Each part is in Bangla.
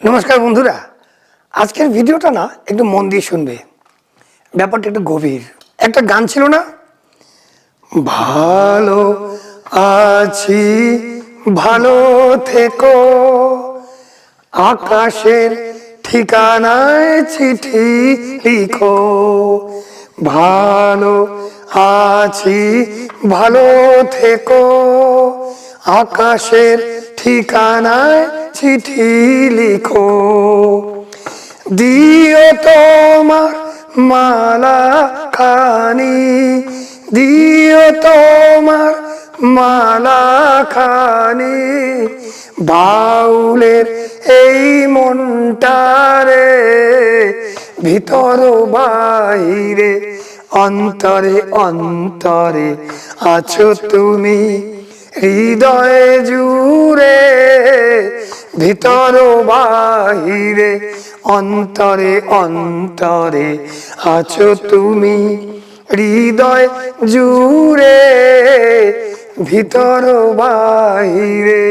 নমস্কার বন্ধুরা। আজকের ভিডিওটা না একটু মন দিয়ে শুনবে। ব্যাপারটা একটু গভীর। একটা গান ছিল না? ভালো আছি, ভালো থেকো। আকাশের ঠিকানায় চিঠি লিখো। ভালো আছি, ভালো থেকো। আকাশের ঠিকানায় চিঠি লিখো। দিও তোমার মালা খানি দিও তোমার মালা খানি বাউলের এই মনটারে ভিতর বাইরে অন্তরে অন্তরে আছো তুমি। হৃদয়ে জুড়ে ভিতর বাহিরে, অন্তরে অন্তরে আছো তুমি। হৃদয় জুড়ে ভিতর বাহিরে।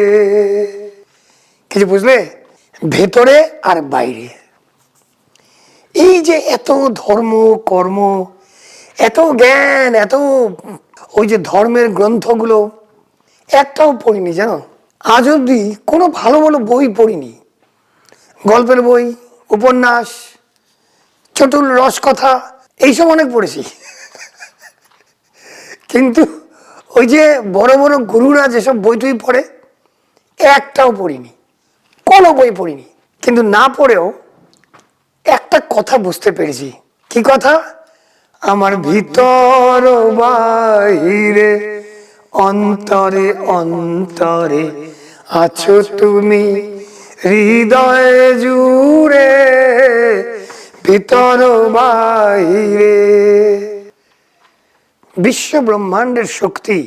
কিছু বুঝলে? ভেতরে আর বাইরে। এই যে এত ধর্ম, কর্ম, এত জ্ঞান, এত ওই যে ধর্মের গ্রন্থগুলো, একটাও পড়িনি জানো? আজ অব্দি কোনো ভালো ভালো বই পড়িনি। গল্পের বই, উপন্যাস চটুল রসকথা, এইসব অনেক পড়েছি। কিন্তু ওই যে বড় বড় গুরুরা যেসব বই টই পড়ে, একটাও পড়িনি। কোনো বই পড়িনি। কিন্তু না পড়েও একটা কথা বুঝতে পেরেছি। কি কথা? আমার ভিতর বাহিরে অন্তরে অন্তরে আছো তুমি হৃদয় জুড়ে, ভিতর বাইরে। বিশ্ব ব্রহ্মাণ্ডের শক্তি,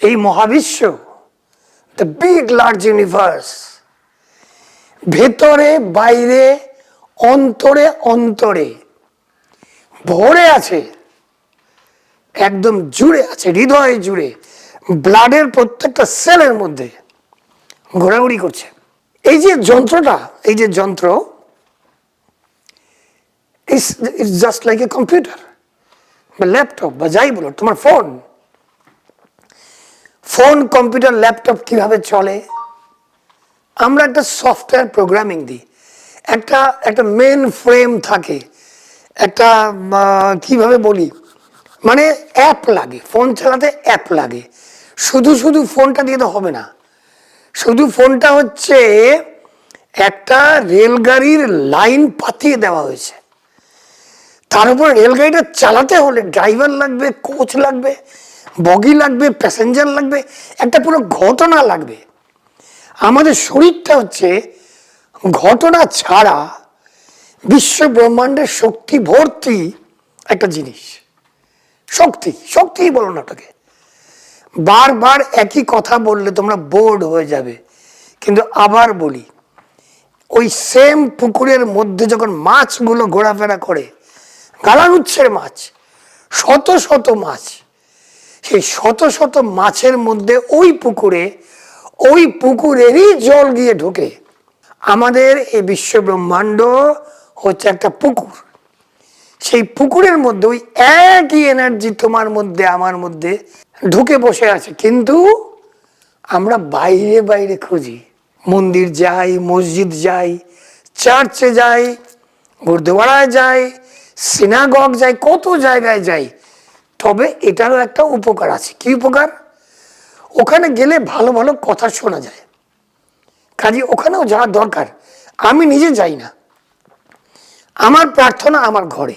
এই মহাবিশ্ব দ্য বিগ লার্জ ইউনিভার্স ভেতরে, বাইরে, অন্তরে অন্তরে ভরে আছে। একদম জুড়ে আছে, হৃদয়ে জুড়ে। ব্লাডের প্রত্যেকটা সেলের মধ্যে ঘোরাঘুরি করছে। এই যে যন্ত্রটা, এই যে যন্ত্র জাস্ট লাইক এ কম্পিউটার বা ল্যাপটপ বা যাই বলো, তোমার ফোন ফোন কম্পিউটার ল্যাপটপ কীভাবে চলে? আমরা একটা সফটওয়্যার প্রোগ্রামিং দিই। একটা একটা মেন ফ্রেম থাকে। একটা কীভাবে বলি? মানে অ্যাপ লাগে ফোন চালাতে অ্যাপ লাগে। শুধু শুধু ফোনটা দিয়ে তো হবে না। শুধু ফোনটা হচ্ছে একটা রেলগাড়ির লাইন পাতিয়ে দেওয়া হয়েছে। তার উপর রেলগাড়িটা চালাতে হলে ড্রাইভার লাগবে কোচ লাগবে বগি লাগবে প্যাসেঞ্জার লাগবে, একটা পুরো ঘটনা লাগবে। আমাদের শরীরটা হচ্ছে ঘটনা ছাড়া বিশ্ব ব্রহ্মাণ্ডের শক্তি ভর্তি একটা জিনিস। শক্তি, শক্তিই বলো না ওটাকে। বারবার একই কথা বললে তোমরা বোর্ড হয়ে যাবে। কিন্তু আবার বলি, ওই সেম পুকুরের মধ্যে যখন মাছগুলো ঘোরাফেরা করে, গালানুচ্ছের মাছ, শত শত মাছ, সেই শত শত মাছের মধ্যে ওই পুকুরে, ওই পুকুরেরই জল গিয়ে ঢোকে। আমাদের এই বিশ্ব ব্রহ্মাণ্ড হচ্ছে একটা পুকুর। সেই পুকুরের মধ্যে, ওই একই এনার্জি তোমার মধ্যে, আমার মধ্যে ঢুকে বসে আছে। কিন্তু আমরা বাইরে বাইরে খুঁজি। মন্দির যাই, মসজিদ যাই, চার্চে যাই গুরুদুয়ারায় যাই সিনাগগ যাই, কত জায়গায় যাই। তবে এটারও একটা উপকার আছে। কি উপকার? ওখানে গেলে ভালো ভালো কথা শোনা যায়। কাজে ওখানেও যাওয়ার দরকার। আমি নিজে যাই না। আমার প্রার্থনা আমার ঘরে।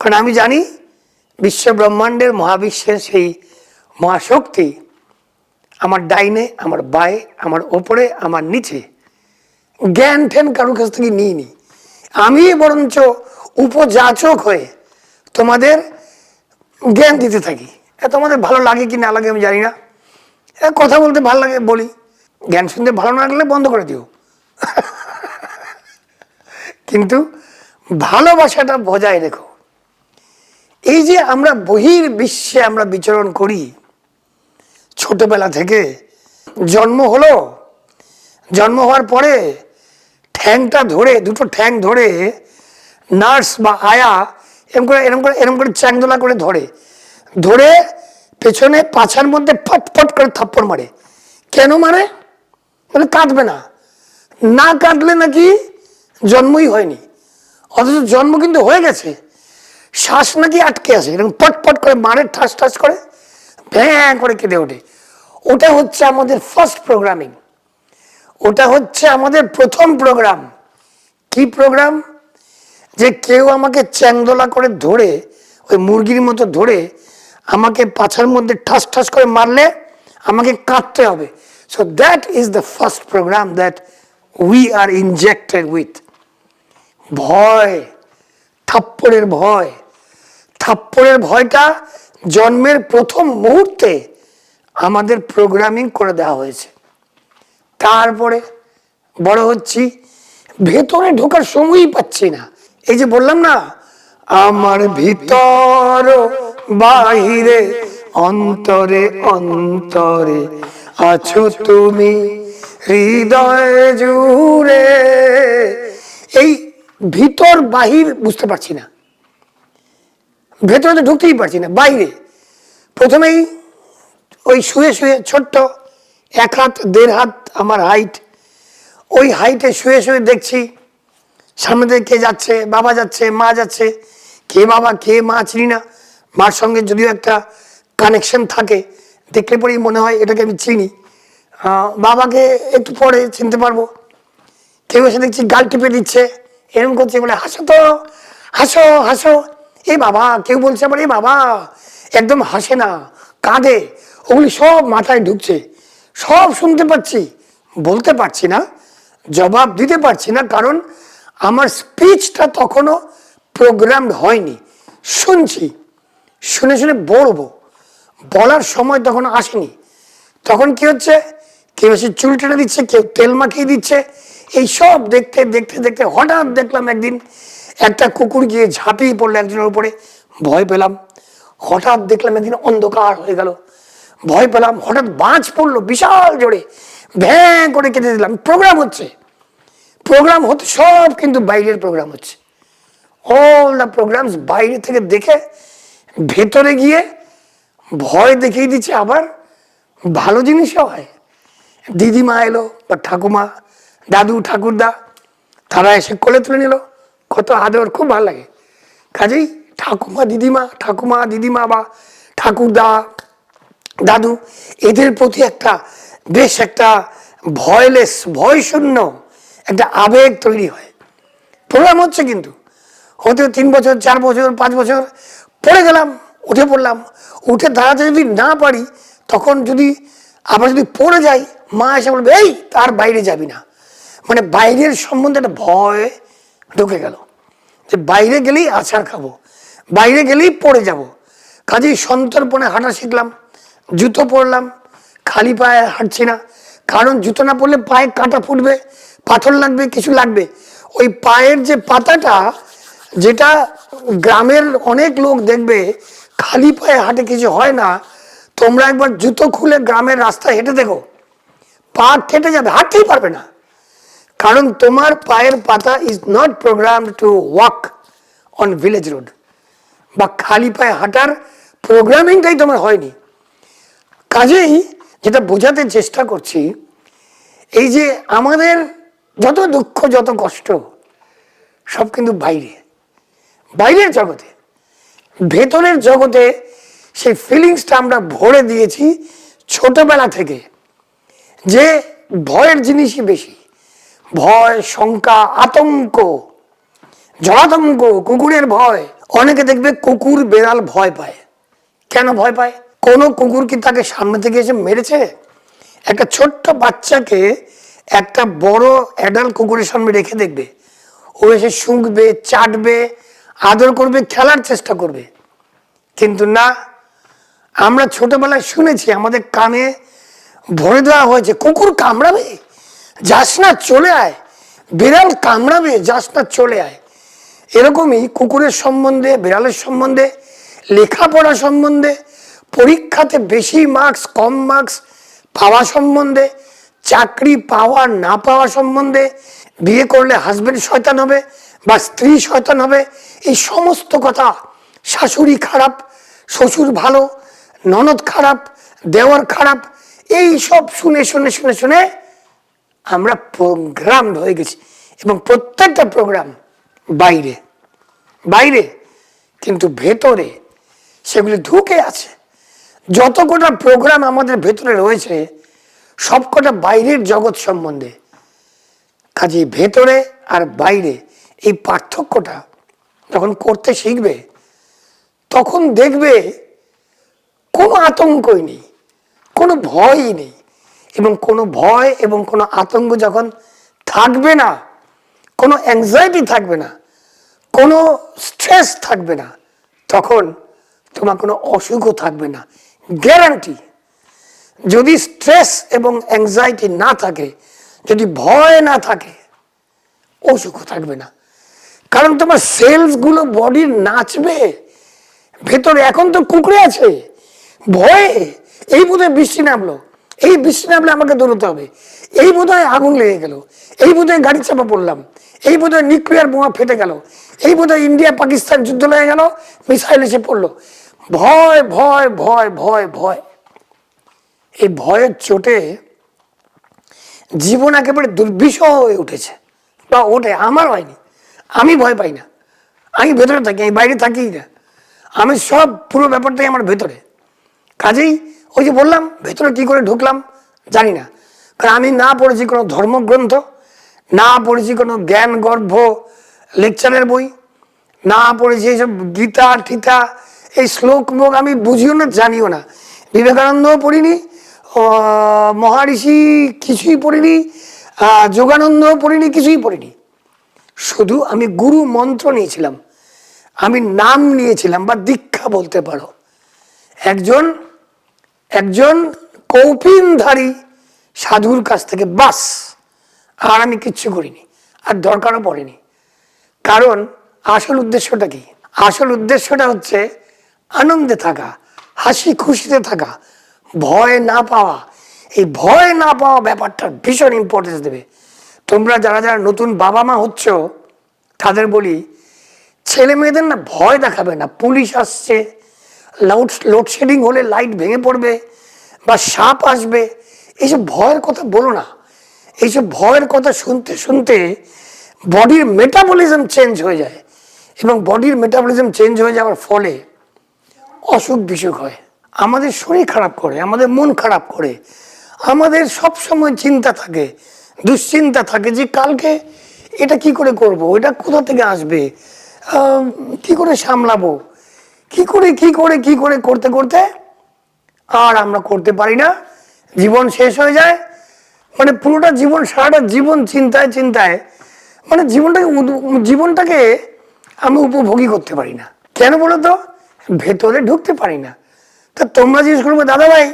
কারণ আমি জানি বিশ্ব ব্রহ্মাণ্ডের মহাবিশ্বের সেই মহাশক্তি আমার ডাইনে, আমার বায়ে, আমার ওপরে, আমার নিচে। জ্ঞান ঠ্যান কারোর কাছ থেকে নিয়ে নি। আমি বরঞ্চ উপযাচক হয়ে তোমাদের জ্ঞান দিতে থাকি। তোমাদের ভালো লাগে কি না লাগে আমি জানি না। কথা বলতে ভালো লাগে বলি। জ্ঞান শুনতে ভালো না লাগলে বন্ধ করে দিও। কিন্তু ভালোবাসাটা বজায় রেখো। এই যে আমরা বহির বিশ্বে আমরা বিচরণ করি, ছোটবেলা থেকে জন্ম হলো, জন্ম হওয়ার পরে ঠ্যাংটা ধরে, দুটো ঠ্যাং ধরে নার্স বা আয়া এরম করে এরম করে এরম করে চ্যাংদোলা করে ধরে। ধরে পেছনে পাছার মধ্যে ফট ফট করে থাপ্পড় মারে। কেন মারে? মানে কাঁদবে না। না কাঁদলে নাকি জন্মই হয়নি। অথচ জন্ম কিন্তু হয়ে গেছে। শ্বাস নাকি আটকে আছে? এরকম পট পট করে মারে, ঠাস ঠাস করে, ভ্যাঁ করে কেঁদে ওঠে। ওটা হচ্ছে আমাদের ফার্স্ট প্রোগ্রামিং ওটা হচ্ছে আমাদের প্রথম প্রোগ্রাম কি প্রোগ্রাম যে কেউ আমাকে চ্যাংদোলা করে ধরে, ওই মুরগির মতো ধরে আমাকে পাছার মধ্যে ঠাস ঠাস করে মারলে আমাকে কাঁদতে হবে। So that is the first program that we are injected with ভয়, থাপ্পড়ের ভয়। থাপ্পড়ের ভয়টা জন্মের প্রথম মুহূর্তে আমাদের প্রোগ্রামিং করে দেওয়া হয়েছে। তারপরে বড় হচ্ছি, ভেতরে ঢোকার সময়ই পাচ্ছি না। এই যে বললাম না, আমার ভিতর বাহিরে, অন্তরে অন্তরে আছো তুমি, হৃদয় জুড়ে। এই ভিতর বাহির বুঝতে পারছি না। ভেতরে তো ঢুকতেই পারছি না, বাইরে। প্রথমেই ওই শুয়ে শুয়ে ছোট্ট এক হাত, দেড় হাত আমার হাইট ওই হাইটে শুয়ে শুয়ে দেখছি, সামনে থেকে কে যাচ্ছে, বাবা যাচ্ছে, মা যাচ্ছে, কে বাবা, কে মা চিনি না। মার সঙ্গে যদিও একটা কানেকশন থাকে, দেখলে পরেই মনে হয় এটাকে আমি চিনি। বাবাকে একটু পরে চিনতে পারব। কেউ এসে দেখছি গাল টিপে দিচ্ছে এরকম করছে, বলে, হাসো তো, হাসো হাসো। এ বাবা, কেউ বলছে আবার এ বাবা, একদম হাসে না, কাঁদে, ওগুলি সব মাথায় ঢুকছে, সব শুনতে পাচ্ছি, বলতে পারছি না, জবাব দিতে পারছি না, কারণ আমার স্পিচটা তখনও প্রোগ্রামড হয়নি, শুনছি, শুনে শুনে বলব, বলার সময় তখন আসেনি, তখন কি হচ্ছে, কেউ এসে চুল টেনে দিচ্ছে, কেউ তেল মাখিয়ে দিচ্ছে, এই সব দেখতে দেখতে দেখতে হঠাৎ দেখলাম একদিন একটা কুকুর গিয়ে ঝাঁপিয়ে পড়ল একজনের উপরে। ভয় পেলাম। হঠাৎ দেখলাম একদিন অন্ধকার হয়ে গেল। ভয় পেলাম। হঠাৎ বাজ পড়ল বিশাল জোরে। ভ্যাঁ করে কেটে দিলাম। প্রোগ্রাম হচ্ছে। প্রোগ্রাম হতে সব কিন্তু বাইরের প্রোগ্রাম হচ্ছে। অল দ্য প্রোগ্রামস বাইরে থেকে দেখে ভেতরে গিয়ে ভয় দেখিয়ে দিচ্ছে আবার ভালো জিনিসও হয়। দিদিমা এলো বা ঠাকুমা, দাদু, ঠাকুরদা, তারা এসে কোলে তুলে নিল। কত আদর, খুব ভালো লাগে। কাজেই ঠাকুমা দিদিমা ঠাকুমা দিদিমা বা ঠাকুরদা, দাদু, এদের প্রতি একটা বেশ একটা ভয়লেস ভয় শূন্য একটা আবেগ তৈরি হয়। প্রোগ্রাম হচ্ছে কিন্তু। হতে তিন বছর, চার বছর, পাঁচ বছর পড়ে গেলাম, উঠে পড়লাম। উঠে দাঁড়াতে যদি না পারি, তখন যদি আবার যদি পড়ে যাই, মা এসে বলবে, এই, তার বাইরে যাবি না। মানে বাইরের সম্বন্ধে একটা ভয় ঢুকে গেল। যে বাইরে গেলেই আছাড় খাব, বাইরে গেলেই পড়ে যাব। কাজেই সন্তর্পণে হাঁটা শিখলাম, জুতো পরলাম, খালি পায়ে হাঁটছি না। কারণ জুতো না পরলে পায়ে কাঁটা ফুটবে, পাথর লাগবে, কিছু লাগবে। ওই পায়ের যে পাতাটা, যেটা গ্রামের অনেক লোক দেখবে, খালি পায়ে হাঁটে কিছু হয় না, তোমরা একবার জুতো খুলে গ্রামের রাস্তায় হেঁটে দেখো। পা কেটে যাবে, হাঁটতেই পারবে না। কারণ তোমার পায়ের পাতা is not program to walk on village road বা খালি পায়ে হাঁটার প্রোগ্রামিংটাই তোমার হয়নি। কাজেই যেটা বোঝাতে চেষ্টা করছি, এই যে আমাদের যত দুঃখ, যত কষ্ট, সব কিন্তু বাইরে। বাইরের জগতে, ভেতরের জগতে সেই ফিলিংসটা আমরা ভরে দিয়েছি ছোটবেলা থেকে, যে ভয়ের জিনিসই বেশি। ভয়, শঙ্কা, আতঙ্ক জলাতঙ্ক কুকুরের ভয়। অনেকে দেখবে কুকুর বেড়াল ভয় পায়। কেন ভয় পায়? কোনো কুকুর কি তাকে সামনে থেকে এসে মেরেছে? একটা ছোট্ট বাচ্চাকে একটা বড় অ্যাডাল্ট কুকুরের সামনে রেখে দেখবে। ও এসে শুঁকবে, চাটবে, আদর করবে, খেলার চেষ্টা করবে। কিন্তু না, আমরা ছোটবেলায় শুনেছি আমাদের কানে ভরে দেওয়া হয়েছে, কুকুর কামড়াবে? যাস না চলে আয়। বিড়াল কামড়াবে, যাস না চলে আয়। এরকমই কুকুরের সম্বন্ধে, বিড়ালের সম্বন্ধে, লেখাপড়া সম্বন্ধে, পরীক্ষাতে বেশি মার্কস কম মার্কস পাওয়া সম্বন্ধে, চাকরি পাওয়া না পাওয়া সম্বন্ধে, বিয়ে করলে হাজবেন্ড শয়তান হবে বা স্ত্রী শয়তান হবে, এই সমস্ত কথা শাশুড়ি খারাপ, শ্বশুর ভালো, ননদ খারাপ, দেওয়ার খারাপ, এই সব শুনে শুনে শুনে শুনে আমরা প্রোগ্রাম হয়ে গেছি এবং প্রত্যেকটা প্রোগ্রাম বাইরে বাইরে কিন্তু ভেতরে সেগুলি ঢুকে আছে। যত কটা প্রোগ্রাম আমাদের ভেতরে রয়েছে সব কটা বাইরের জগৎ সম্বন্ধে। কাজে ভেতরে আর বাইরে এই পার্থক্যটা যখন করতে শিখবে, তখন দেখবে কোনো আতঙ্কই নেই, কোনো ভয়ই নেই। এবং কোনো ভয় এবং কোনো আতঙ্ক যখন থাকবে না, কোনো অ্যাংজাইটি থাকবে না, কোনো স্ট্রেস থাকবে না, তখন তোমার কোনো অসুখও থাকবে না। গ্যারান্টি যদি স্ট্রেস এবং অ্যাংজাইটি না থাকে, যদি ভয় না থাকে, অসুখও থাকবে না। কারণ তোমার সেলসগুলো বডির নাচবে, ভেতরে এখন তো কুকড়ে আছে, ভয়ে এই বোধহয় বৃষ্টি নামলো। এই বৃষ্টি নামলে আমাকে দৌড়তে হবে। এই বোধহয় আগুন লেগে গেল। এই বোধহয় গাড়ি চাপা পড়লাম। এই বোধহয় নিউক্লিয়ার বোমা ফেটে গেল। এই বোধহয় ইন্ডিয়া পাকিস্তান যুদ্ধ লেগে গেল। মিসাইল এসে পড়ল। ভয় ভয় ভয় ভয় ভয়। এই ভয়ের চোটে জীবন একেবারে দুর্বিষহ হয়ে উঠেছে। বা ওঠে, আমার হয়নি। আমি ভয় পাই না। আমি ভেতরে থাকি, আমি বাইরে থাকি না। আমি সব পুরো ব্যাপারটাই আমার ভেতরে। কাজেই ওই যে বললাম, ভেতরে কি করে ঢুকলাম জানি না। কারণ আমি না পড়েছি কোনো ধর্মগ্রন্থ, না পড়েছি কোনো জ্ঞান গর্ভ লেকচারের বই, না পড়েছি এইসব গীতা, টিতা, এই শ্লোক মুখ আমি বুঝিও না, জানিও না। বিবেকানন্দও পড়িনি মহারিষি কিছুই পড়িনি যোগানন্দও পড়িনি, কিছুই পড়িনি। শুধু আমি গুরু মন্ত্র নিয়েছিলাম। আমি নাম নিয়েছিলাম, বা দীক্ষা বলতে পারো। একজন একজন কৌপিনধারী সাধুর কাছ থেকে বাস। আর আমি কিচ্ছু করিনি, আর দরকারও পড়েনি। কারণ আসল উদ্দেশ্যটা কি? আসল উদ্দেশ্যটা হচ্ছে আনন্দে থাকা, হাসি খুশিতে থাকা, ভয় না পাওয়া। এই ভয় না পাওয়া ব্যাপারটার ভীষণ ইম্পর্টেন্স দেবে। তোমরা যারা যারা নতুন বাবা মা হচ্ছ, তাদের বলি ছেলে মেয়েদের না ভয় দেখাবে না, পুলিশ আসছে লাউড লোডশেডিং হলে লাইট ভেঙে পড়বে বা সাপ আসবে এইসব ভয়ের কথা বলো না। এইসব ভয়ের কথা শুনতে শুনতে বডির মেটাবলিজম চেঞ্জ হয়ে যায় এবং বডির মেটাবলিজম চেঞ্জ হয়ে যাওয়ার ফলে অসুখ বিসুখ হয়। আমাদের শরীর খারাপ করে, আমাদের মন খারাপ করে, আমাদের সব সময় চিন্তা থাকে, দুশ্চিন্তা থাকে যে কালকে এটা কি করে করব, এটা কোথা থেকে আসবে কি করে সামলাবো? কি করে কি করে কি করে করতে করতে? আর আমরা করতে পারি না। জীবন শেষ হয়ে যায়। মানে পুরোটা জীবন, সারাটা জীবন চিন্তায় চিন্তায় মানে জীবনটাকে জীবনটাকে আমি উপভোগী করতে পারি না। কেন বলো তো? ভেতরে ঢুকতে পারি না। তা তোমরা জিজ্ঞেস করবে, দাদা ভাই,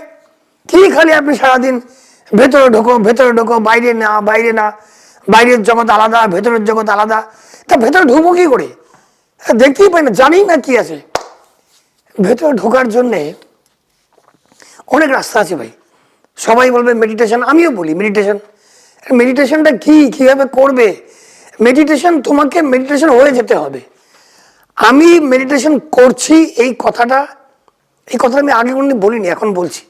কি খালি আপনি সারাদিন ভেতরে ঢোকো ভেতরে ঢোকো, বাইরে না বাইরে না? বাইরের জগৎ আলাদা, ভেতরের জগৎ আলাদা। তা ভেতরে ঢুকবো কি করে? দেখতেই পাই না, জানি না কি আছে। ভেতরে ঢোকার জন্যে অনেক রাস্তা আছে ভাই। সবাই বলবে মেডিটেশন আমিও বলি মেডিটেশন মেডিটেশনটা কি, কীভাবে করবে? মেডিটেশন তোমাকে মেডিটেশন হয়ে যেতে হবে। আমি মেডিটেশন করছি এই কথাটা এই কথাটা আমি আগে কোনোদিন বলিনি, এখন বলছি।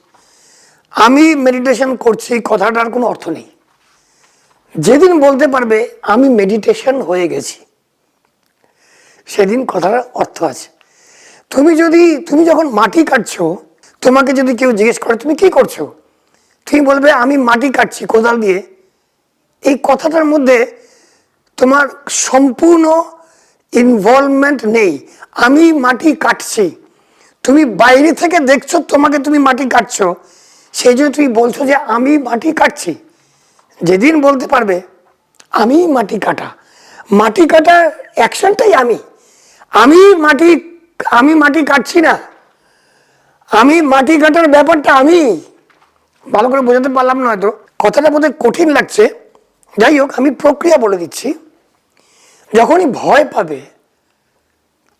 আমি মেডিটেশন করছি কথাটার কোনো অর্থ নেই। যেদিন বলতে পারবে, আমি মেডিটেশন হয়ে গেছি। সেদিন কথাটার অর্থ আছে। তুমি যদি, তুমি যখন মাটি কাটছো, তোমাকে যদি কেউ জিজ্ঞেস করে, তুমি কি করছ? তুমি বলবে, আমি মাটি কাটছি কোদাল দিয়ে। এই কথাটার মধ্যে তোমার সম্পূর্ণ ইনভলভমেন্ট নেই। আমি মাটি কাটছি। তুমি বাইরে থেকে দেখছ তোমাকে তুমি মাটি কাটছো। সেই জন্য তুমি বলছো যে, আমি মাটি কাটছি। যেদিন বলতে পারবে, আমি মাটি কাটা। মাটি কাটার অ্যাকশনটাই আমি। আমি মাটি আমি মাটি কাটছি না। আমি মাটি কাটার ব্যাপারটা আমি ভালো করে বোঝাতে পারলাম না হয়তো। কথাটা বোধহয় কঠিন লাগছে। যাই হোক, আমি প্রক্রিয়া বলে দিচ্ছি। যখনই ভয় পাবে,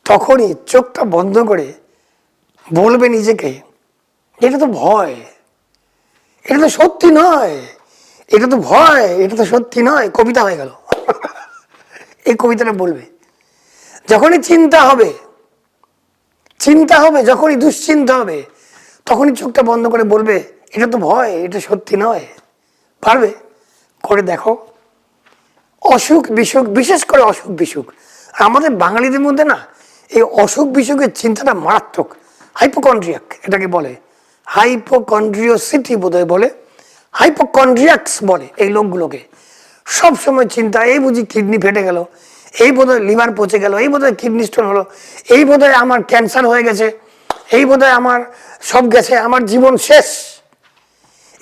তখনই চোখটা বন্ধ করে বলবে নিজেকে, এটা তো ভয়। এটা তো সত্যি নয়। এটা তো ভয়। এটা তো সত্যি নয়। কবিতা হয়ে গেল। এই কবিতাটা বলবে। যখনই চিন্তা হবে চিন্তা হবে, যখনই দুশ্চিন্তা হবে, তখনই চোখটা বন্ধ করে বলবে, এটা তো ভয়, এটা সত্যি নয়। পারবে? করে দেখো। অসুখ, বিসুখ, বিশেষ করে অসুখ, বিসুখ। আমাদের বাঙালিদের মধ্যে না, এই অসুখ, বিসুখের চিন্তাটা মারাত্মক। হাইপোকন্ড্রিয়াক এটাকে বলে। হাইপোকন্ড্রিওসিটি বোধহয় বলে। হাইপোকন্ড্রিয়াক্স বলে এই লোকগুলোকে। সব সময় চিন্তা, এই বুঝি কিডনি ফেটে গেল। এই বোধহয় লিভার পচে গেল, এই বোধহয় কিডনি স্টোন হলো, এই বোধহয় আমার ক্যান্সার হয়ে গেছে, এই বোধহয় আমার সব গেছে, আমার জীবন শেষ।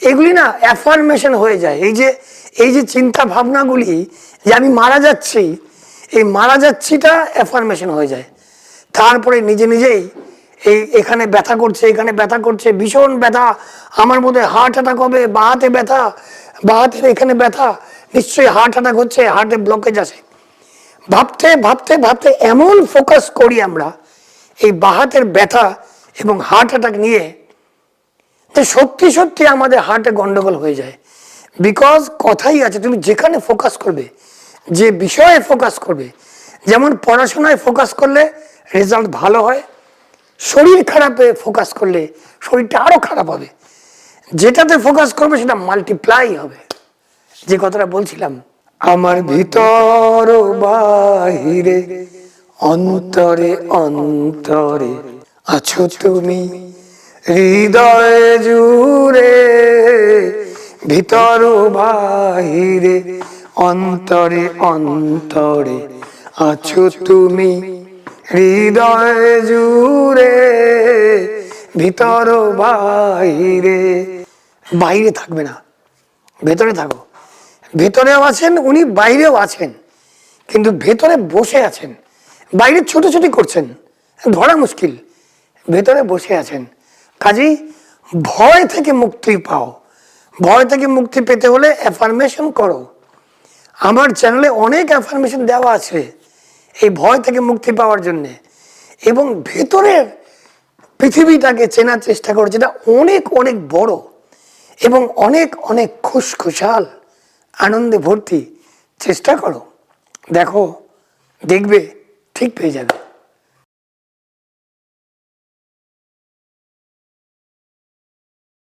এগুলি না অ্যাফার্মেশন হয়ে যায়। এই যে এই যে চিন্তা ভাবনাগুলি যে আমি মারা যাচ্ছি, এই মারা যাচ্ছিটা অ্যাফার্মেশন হয়ে যায়। তারপরে নিজে নিজেই এই এখানে ব্যথা করছে, এখানে ব্যথা করছে, ভীষণ ব্যথা। আমার মধ্যে হার্ট অ্যাটাক হবে, বা হাতে ব্যথা, বা হাতের এখানে ব্যথা। নিশ্চয়ই হার্ট অ্যাটাক হচ্ছে হার্টে ব্লকেজ আছে ভাবতে ভাবতে ভাবতে এমন ফোকাস করি আমরা এই বাহাতের ব্যথা এবং হার্ট অ্যাটাক নিয়ে যে সত্যি সত্যি আমাদের হার্টে গন্ডগোল হয়ে যায়। বিকজ কথাই আছে, তুমি যেখানে ফোকাস করবে, যে বিষয়ে ফোকাস করবে, যেমন পড়াশোনায় ফোকাস করলে রেজাল্ট ভালো হয়, শরীর খারাপে ফোকাস করলে শরীরটা আরও খারাপ হবে। যেটাতে ফোকাস করবে সেটা মাল্টিপ্লাই হবে। যে কথাটা বলছিলাম আমার ভিতর বাহিরে, অন্তরে অন্তরে আছো তুমি। হৃদয় জুড়ে, ভিতর বাহিরে, অন্তরে অন্তরে আছো তুমি। হৃদয় জুড়ে, ভিতর বাহিরে, বাইরে থাকবে না, ভেতরে থাকো। ভেতরেও আছেন, উনি বাইরেও আছেন, কিন্তু ভেতরে বসে আছেন। বাইরে ছোটাছুটি করছেন, ধরা মুশকিল। ভেতরে বসে আছেন। কাজেই ভয় থেকে মুক্তি পাও। ভয় থেকে মুক্তি পেতে হলে অ্যাফার্মেশন করো। আমার চ্যানেলে অনেক অ্যাফার্মেশন দেওয়া আছে এই ভয় থেকে মুক্তি পাওয়ার জন্যে। এবং ভেতরের পৃথিবীটাকে চেনার চেষ্টা করো, যেটা অনেক অনেক বড় এবং অনেক অনেক খুশখুশাল। আনন্দে ভর্তি চেষ্টা করো। দেখো দেখবে ঠিক পেয়ে যাবে।